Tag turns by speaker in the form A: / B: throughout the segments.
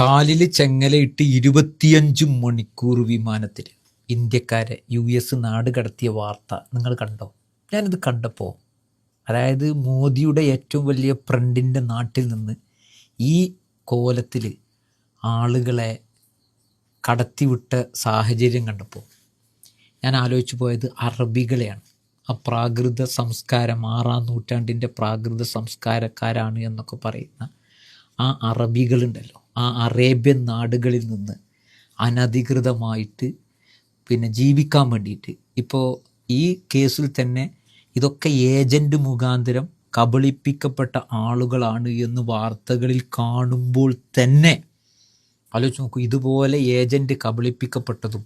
A: കാലിൽ ചെങ്ങലയിട്ട് ഇരുപത്തിയഞ്ച് മണിക്കൂർ വിമാനത്തിൽ ഇന്ത്യക്കാരെ യു എസ് നാട് കടത്തിയ വാർത്ത നിങ്ങൾ കണ്ടോ? ഞാനിത് കണ്ടപ്പോൾ അതായത് മോദിയുടെ ഏറ്റവും വലിയ ഫ്രണ്ടിന്റെ നാട്ടിൽ നിന്ന് ഈ കോലത്തിൽ ആളുകളെ കടത്തിവിട്ട സാഹചര്യം കണ്ടപ്പോൾ ഞാൻ ആലോചിച്ചു പോയത് അറബികളെയാണ്. ആ പ്രാകൃത സംസ്കാരം ആറാം നൂറ്റാണ്ടിന്റെ പ്രാകൃത സംസ്കാരക്കാരാണ് എന്നൊക്കെ പറയുന്ന ആ അറബികളുണ്ടല്ലോ. ആ അറേബ്യൻ നാടുകളിൽ നിന്ന് അനധികൃതമായിട്ട് പിന്നെ ജീവിക്കാൻ വേണ്ടിയിട്ട്. ഇപ്പോൾ ഈ കേസിൽ തന്നെ ഇതൊക്കെ ഏജന്റ് മുഖാന്തരം കബളിപ്പിക്കപ്പെട്ട ആളുകളാണ് എന്ന് വാർത്തകളിൽ കാണുമ്പോൾ തന്നെ ആലോചിച്ച് നോക്കൂ ഇതുപോലെ ഏജന്റ് കബളിപ്പിക്കപ്പെട്ടതും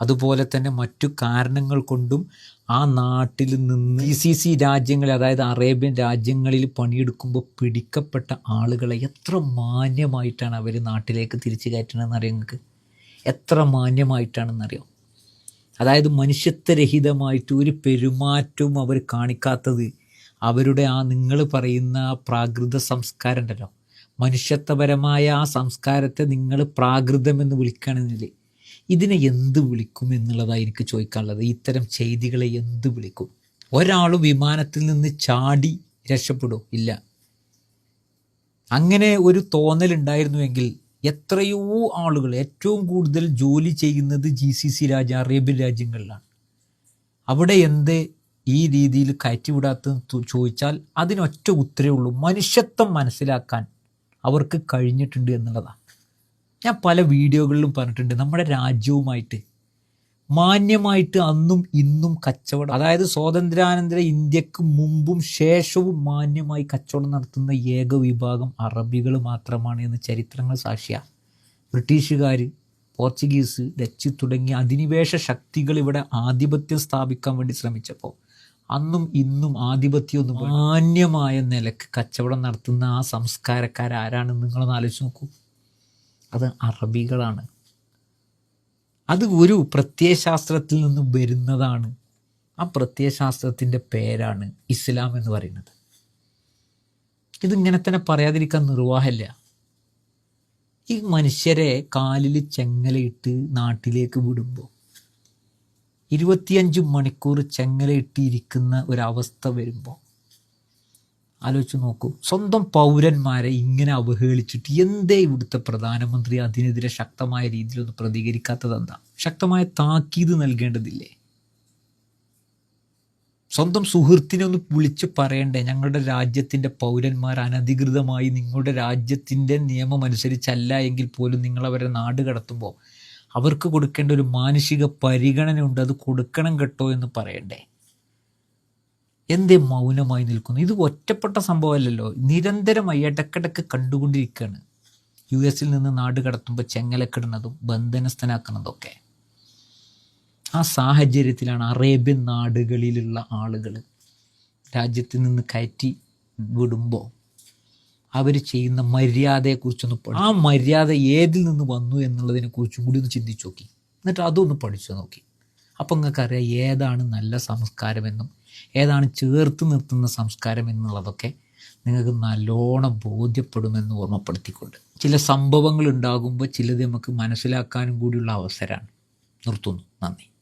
A: അതുപോലെ തന്നെ മറ്റു കാരണങ്ങൾ കൊണ്ടും ആ നാട്ടിൽ നിന്ന് ഇ സി സി രാജ്യങ്ങളിൽ അതായത് അറേബ്യൻ രാജ്യങ്ങളിൽ പണിയെടുക്കുമ്പോൾ പിടിക്കപ്പെട്ട ആളുകളെ എത്ര മാന്യമായിട്ടാണ് അവർ നാട്ടിലേക്ക് തിരിച്ചു കയറ്റണമെന്ന് അറിയാം നിങ്ങൾക്ക്? എത്ര മാന്യമായിട്ടാണെന്നറിയാം? അതായത് മനുഷ്യത്വരഹിതമായിട്ട് ഒരു പെരുമാറ്റവും അവർ കാണിക്കാത്തത് അവരുടെ ആ നിങ്ങൾ പറയുന്ന പ്രാകൃത സംസ്കാരം ഉണ്ടല്ലോ. മനുഷ്യത്വപരമായ ആ സംസ്കാരത്തെ നിങ്ങൾ പ്രാകൃതമെന്ന് വിളിക്കുകയാണെന്നില്ലേ ഇതിനെ എന്ത് വിളിക്കും എന്നുള്ളതാണ് എനിക്ക് ചോദിക്കാനുള്ളത്. ഇത്തരം ചെയ്തികളെ എന്ത് വിളിക്കും? ഒരാളും വിമാനത്തിൽ നിന്ന് ചാടി രക്ഷപ്പെടും ഇല്ല. അങ്ങനെ ഒരു തോന്നലുണ്ടായിരുന്നുവെങ്കിൽ എത്രയോ ആളുകൾ ഏറ്റവും കൂടുതൽ ജോലി ചെയ്യുന്നത് ജി സി സി രാജ അറേബ്യൻ രാജ്യങ്ങളിലാണ്. അവിടെ എന്ത് ഈ രീതിയിൽ കയറ്റിവിടാത്ത ചോദിച്ചാൽ അതിനൊറ്റ ഉത്തരവുള്ളൂ മനുഷ്യത്വം മനസ്സിലാക്കാൻ അവർക്ക് കഴിഞ്ഞിട്ടുണ്ട് എന്നുള്ളതാണ് ഞാൻ പല വീഡിയോകളിലും പറഞ്ഞിട്ടുണ്ട് നമ്മുടെ രാജ്യവുമായിട്ട് മാന്യമായിട്ട് അന്നും ഇന്നും കച്ചവടം അതായത് സ്വാതന്ത്ര്യാനന്തര ഇന്ത്യയ്ക്ക് മുമ്പും ശേഷവും മാന്യമായി കച്ചവടം നടത്തുന്ന ഏക വിഭാഗം അറബികൾ മാത്രമാണ് എന്ന് ചരിത്രങ്ങൾ സാക്ഷിയാണ് ബ്രിട്ടീഷുകാർ പോർച്ചുഗീസ് ഡച്ച് തുടങ്ങിയ അധിനിവേശ ശക്തികൾ ഇവിടെ ആധിപത്യം സ്ഥാപിക്കാൻ വേണ്ടി ശ്രമിച്ചപ്പോൾ അന്നും ഇന്നും ആധിപത്യമൊന്നും മാന്യമായ നിലയ്ക്ക് കച്ചവടം നടത്തുന്ന ആ സംസ്കാരക്കാരാരാണെന്ന് നിങ്ങളൊന്ന് ആലോചിച്ച് നോക്കൂ. അത് അറബികളാണ്. അത് ഒരു പ്രത്യയശാസ്ത്രത്തിൽ നിന്നും വരുന്നതാണ്. ആ പ്രത്യയശാസ്ത്രത്തിന്റെ പേരാണ് ഇസ്ലാം എന്ന് പറയുന്നത്. ഇതിങ്ങനെ തന്നെ പറയാതിരിക്കാൻ നിർവാഹമില്ല. ഈ മനുഷ്യരെ കാലിൽ ചെങ്ങലയിട്ട് നാട്ടിലേക്ക് വിടുമ്പോൾ ഇരുപത്തിയഞ്ച് മണിക്കൂർ ചെങ്ങലയിട്ടിരിക്കുന്ന ഒരവസ്ഥ വരുമ്പോൾ ആലോചിച്ച് നോക്കൂ. സ്വന്തം പൗരന്മാരെ ഇങ്ങനെ അവഹേളിച്ചിട്ട് എന്തേ ഇവിടുത്തെ പ്രധാനമന്ത്രി അതിനെതിരെ ശക്തമായ രീതിയിലൊന്നും പ്രതികരിക്കാത്തത് എന്താ? ശക്തമായ താക്കീത് നൽകേണ്ടതില്ലേ? സ്വന്തം സുഹൃത്തിനെ ഒന്ന് വിളിച്ച് പറയണ്ടേ? ഞങ്ങളുടെ രാജ്യത്തിന്റെ പൗരന്മാർ അനധികൃതമായി നിങ്ങളുടെ രാജ്യത്തിന്റെ നിയമം അനുസരിച്ചല്ല എങ്കിൽ പോലും നിങ്ങളവരെ നാട് കടത്തുമ്പോൾ അവർക്ക് കൊടുക്കേണ്ട ഒരു മാനുഷിക പരിഗണന ഉണ്ട് അത് കൊടുക്കണം കേട്ടോ എന്ന് പറയണ്ടേ? എന്തേ മൗനമായി നിൽക്കുന്നു? ഇത് ഒറ്റപ്പെട്ട സംഭവമല്ലല്ലോ. നിരന്തരമായി ഇടക്കിടക്ക് കണ്ടുകൊണ്ടിരിക്കുകയാണ്. യു എസിൽ നിന്ന് നാട് കടത്തുമ്പോൾ ചെങ്ങലക്കിടുന്നതും ബന്ധനസ്ഥനാക്കുന്നതൊക്കെ. ആ സാഹചര്യത്തിലാണ് അറേബ്യൻ നാടുകളിലുള്ള ആളുകൾ രാജ്യത്തിൽ നിന്ന് കയറ്റി വിടുമ്പോൾ അവർ ചെയ്യുന്ന മര്യാദയെക്കുറിച്ചൊന്ന് പഠി ആ മര്യാദ ഏതിൽ നിന്ന് വന്നു എന്നുള്ളതിനെ കുറിച്ചും കൂടി ഒന്ന് ചിന്തിച്ചു നോക്കി. എന്നിട്ട് അതൊന്ന് പഠിച്ചു നോക്കി. അപ്പം നിങ്ങൾക്കറിയാം ഏതാണ് നല്ല സംസ്കാരമെന്നും ഏതാണ് ചേർത്ത് നിർത്തുന്ന സംസ്കാരം എന്നുള്ളതൊക്കെ നിങ്ങൾക്ക് നല്ലോണം ബോധ്യപ്പെടുമെന്ന് ഓർമ്മപ്പെടുത്തിക്കൊണ്ട്. ചില സംഭവങ്ങൾ ഉണ്ടാകുമ്പോൾ ചിലത് നമുക്ക് മനസ്സിലാക്കാനും കൂടിയുള്ള അവസരമാണ് നിർത്തുന്നു. നന്ദി.